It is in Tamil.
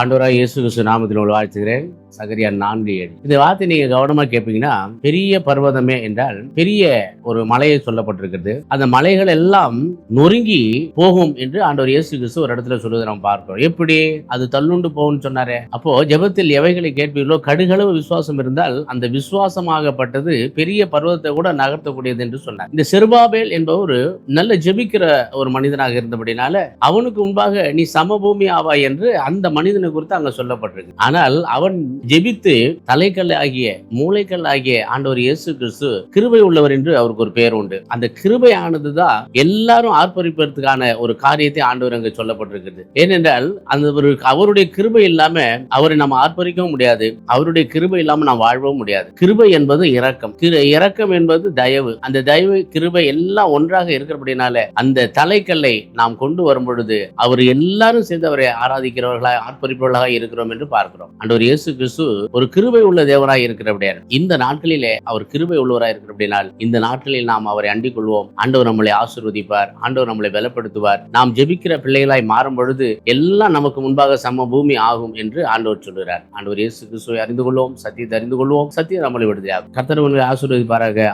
ஆண்டவராக இயேசு கிறிஸ்து நாமத்தில் உள்ள வாழ்த்துகிறேன். சகரியா நான்கு ஏழு. இந்த வார்த்தை நீங்க கவனமா கேட்பீங்கன்னா பெரிய பர்வதமே என்றால் பெரிய ஒரு மலையை சொல்லப்பட்டிருக்கிறது. அந்த மலைகள் எல்லாம் நொறுங்கி போகும் என்று ஆண்டவர் இயேசு கிறிஸ்து ஒரு இடத்துல சொல்லுவதை நம்ம பார்க்கிறோம். எப்படி? அது தள்ளுண்டு போகும்னு சொன்னாரே. அப்போ ஜெபத்தில் எவைகளை கேட்பீர்களோ கடுகளவு விசுவாசம் இருந்தால் அந்த விசுவாசமாகப்பட்டது பெரிய பர்வதத்தை கூட நகர்த்தக்கூடியது என்று சொன்னார். இந்த செருபாபேல் என்பவர் நல்ல ஜெபிக்கிற ஒரு மனிதனாக இருந்தபடினால அவனுக்கு முன்பாக நீ சமபூமி ஆவாய் என்று அந்த மனிதனை குறித்து அங்க சொல்லப்பட்டிருக்கு. ஆனால் அவன் ஜெபித்து தலைக்கல் ஆகிய மூளைக்கல் ஆகிய ஆண்டவர் இயேசு கிறிஸ்து கிருபை உள்ளவர் என்று அவருக்கு ஒரு பெயர் உண்டு. அந்த கிருபை ஆனதுதான் எல்லாரும் ஆர்ப்பரிப்பதற்கான ஒரு காரியத்தை ஆண்டவர் அங்கு சொல்லப்பட்டிருக்கிறது. ஏனென்றால் அந்த ஒரு அவருடைய கிருபை இல்லாம அவரை நம்ம ஆர்ப்பரிக்கவும் முடியாது. அவருடைய கிருபை இல்லாம நாம் வாழவும் முடியாது. கிருபை என்பது இரக்கம். கிரு இரக்கம் என்பது தயவு. அந்த தயவு கிருபை எல்லாம் ஒன்றாக இருக்கிறபடினால அந்த தலைக்கல்லை நாம் கொண்டு வரும் பொழுது அவர் எல்லாரும் சேர்ந்து அவரை ஆராதிக்கிறவர்களாக ஆர்ப்பரிப்பவர்களாக இருக்கிறோம் என்று பார்க்கிறோம். ஆண்டவர் இயேசு கிறிஸ்து ஒரு கிருபை உள்ள தேவராய் இருக்கிறபடியார். இந்த நாட்களிலே அவர் கிருபை உள்ளவராய் இருக்கிறபடினால் இந்த நாட்களில் நாம் அவரை அண்டிக் கொள்வோம். ஆண்டவர் நம்மளை ஆசிர்வதிப்பார் ஆண்டவர் நம்மளை பலப்படுத்துவார். நாம் ஜெபிக்கிற பிள்ளைகளாய் மாறும் பொழுது எல்லாம் நமக்கு முன்பாக சம பூமி ஆகும் என்று ஆண்டவர் சொல்கிறார் ஆண்டவர் இயேசு கிறிஸ்துவை அறிந்து கொள்வோம் சத்தியத்தை அறிந்து கொள்வோம் சத்தியம் நம்மளை விடுதலையாகும் கர்த்தர் ஆசிர்வதிப்பாராக. ஆசீர்வதிப்பாராக